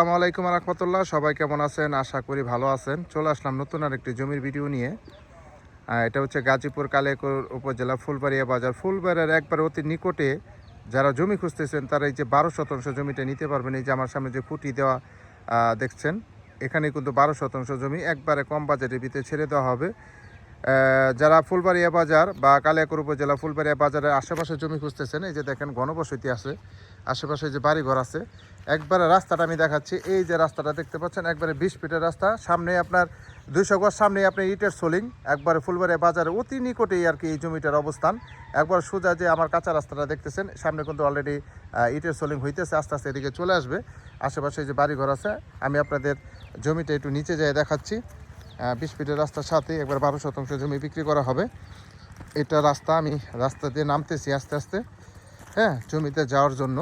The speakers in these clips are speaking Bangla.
আসসালামু আলাইকুম রহমতুল্লাহ, সবাই কেমন আছেন? আশা করি ভালো আছেন। চলে আসলাম নতুন আর একটি জমির ভিডিও নিয়ে। এটা হচ্ছে গাজীপুর কালিয়াকুর উপজেলা ফুলবাড়িয়া বাজার। ফুলবাড়িয়ার একবার অতি নিকটে যারা জমি খুঁজতেছেন, তারা এই যে বারো শতাংশ জমিটা নিতে পারবেন। এই যে আমার সামনে যে খুঁটি দেওয়া দেখছেন, এখানে কিন্তু বারো শতাংশ জমি একবারে কম বাজেটের ভিতরে ছেড়ে দেওয়া হবে। যারা ফুলবাড়িয়া বাজার বা কালিয়াকুর উপজেলা ফুলবাড়িয়া বাজারের আশেপাশে জমি খুঁজতেছেন, এই যে দেখেন ঘনবসতি আছে, আশেপাশে যে বাড়িঘর আছে, একবারে রাস্তাটা আমি দেখাচ্ছি। এই যে রাস্তাটা দেখতে পাচ্ছেন, একবারে বিশ ফিটের রাস্তা সামনে আপনার দুইশো গজ সামনে আপনি ইটের সোলিং, একবারে ফুলবাড়িয়া বাজারে অতি নিকটেই আর কি এই জমিটার অবস্থান। একবার সোজা যে আমার কাঁচা রাস্তাটা দেখতেছেন, সামনে কিন্তু অলরেডি ইটের সোলিং হইতেছে, আস্তে আস্তে এদিকে চলে আসবে। আশেপাশে যে বাড়িঘর আছে, আমি আপনাদের জমিটা একটু নিচে যেয়ে দেখাচ্ছি। বিশ ফিটের রাস্তার সাথে একবার বারো শতাংশ জমি বিক্রি করা হবে। এটা রাস্তা আমি রাস্তা দিয়ে নামতেছি আস্তে আস্তে হ্যাঁ জমিতে যাওয়ার জন্য।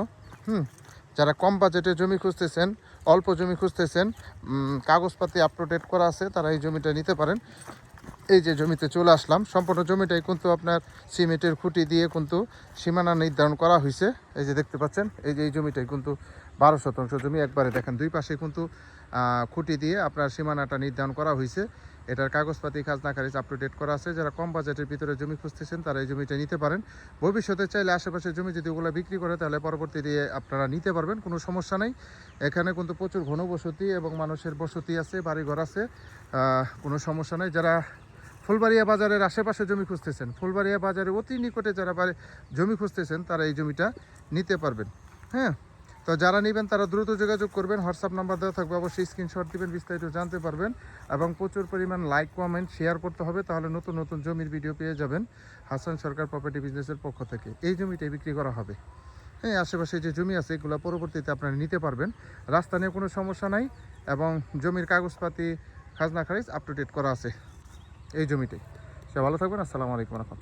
হুম, যারা কম বাজেটে জমি খুঁজতেছেন, অল্প জমি খুঁজতেছেন কাগজপাতি আপ করা আছে, তারা এই জমিটা নিতে পারেন। এই যে জমিতে চলে আসলাম, সম্পূর্ণ জমিটাই কিন্তু আপনার সিমেন্টের খুঁটি দিয়ে কিন্তু সীমানা নির্ধারণ করা হয়েছে। এই যে দেখতে পাচ্ছেন, এই যে এই জমিটাই কিন্তু বারো শতাংশ জমি। একবারে দেখেন, দুই পাশে কিন্তু খুঁটি দিয়ে আপনার সীমানাটা নির্ধারণ করা হয়েছে। এটার কাগজপাতি, খাজনা, খারিজ আপ টু ডেট করা আছে। যারা কম বাজেটের ভিতরে জমি খুঁজতেছেন, তারা এই জমিটা নিতে পারেন। ভবিষ্যতে চাইলে আশেপাশে জমি যদি ওগুলো বিক্রি করে, তাহলে পরবর্তী দিয়ে আপনারা নিতে পারবেন, কোনো সমস্যা নেই। এখানে কিন্তু প্রচুর ঘনবসতি এবং মানুষের বসতি আছে, বাড়িঘর আছে কোনো সমস্যা নেই। যারা ফুলবাড়িয়া বাজারের আশেপাশে জমি খুঁজতেছেন। ফুলবাড়িয়া বাজারে অতি নিকটে যারা জমি খুঁজতেছেন, তারা এই জমিটা নিতে পারবেন। হ্যাঁ? তো যারা নেবেন, তারা দ্রুত যোগাযোগ করবেন। হোয়াটসঅ্যাপ নাম্বার দেওয়া থাকবে। অবশ্যই স্ক্রিনশট দিবেন, বিস্তারিত জানতে পারবেন। এবং প্রচুর পরিমাণ লাইক, কমেন্ট, শেয়ার করতে হবে, তাহলে নতুন নতুন জমির ভিডিও পেয়ে যাবেন হাসান সরকার প্রপার্টি বিজনেসের পক্ষ থেকে। এই জমিটাই বিক্রি করা হবে। হ্যাঁ আশেপাশে যে জমি আছে, এগুলো পরবর্তীতে আপনারা নিতে পারবেন। রাস্তা নিয়ে কোনো সমস্যা নাই এবং জমির কাগজপাতি, খাজনা খারিজ আপ টু ডেট করা আছে। এই জমিতে সে ভালো থাকবেন আসসালামু আলাইকুম রহমতুল্লাহ।